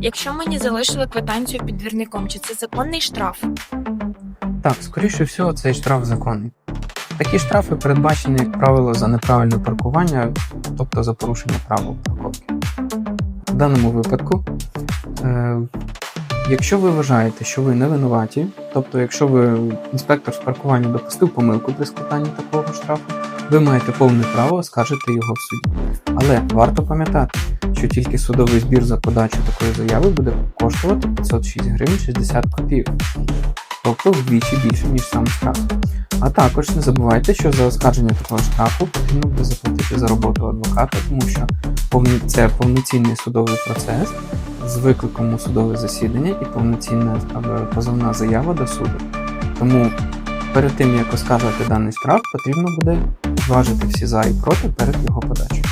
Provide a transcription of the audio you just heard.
Якщо мені залишили квитанцію під двірником, чи це законний штраф? Так, скоріше всього, цей штраф законний. Такі штрафи передбачені, як правило, за неправильне паркування, тобто за порушення правил парковки. В даному випадку, е, якщо ви вважаєте, що ви не винуваті, тобто, якщо ви інспектор з паркування допустив помилку при складанні такого штрафу, ви маєте повне право оскаржити його в суді. Але варто пам'ятати, що тільки судовий збір за подачу такої заяви буде коштувати 506 гривень 60 копійок тобто вдвічі більше, ніж сам штраф. А також не забувайте, що за оскарження такого штрафу потрібно буде заплатити за роботу адвоката, тому що це повноцінний судовий процес з викликом у судове засідання і повноцінна е, позовна заява до суду. Тому перед тим як оскаржувати даний штраф, потрібно буде зважити всі за і проти перед його подачею.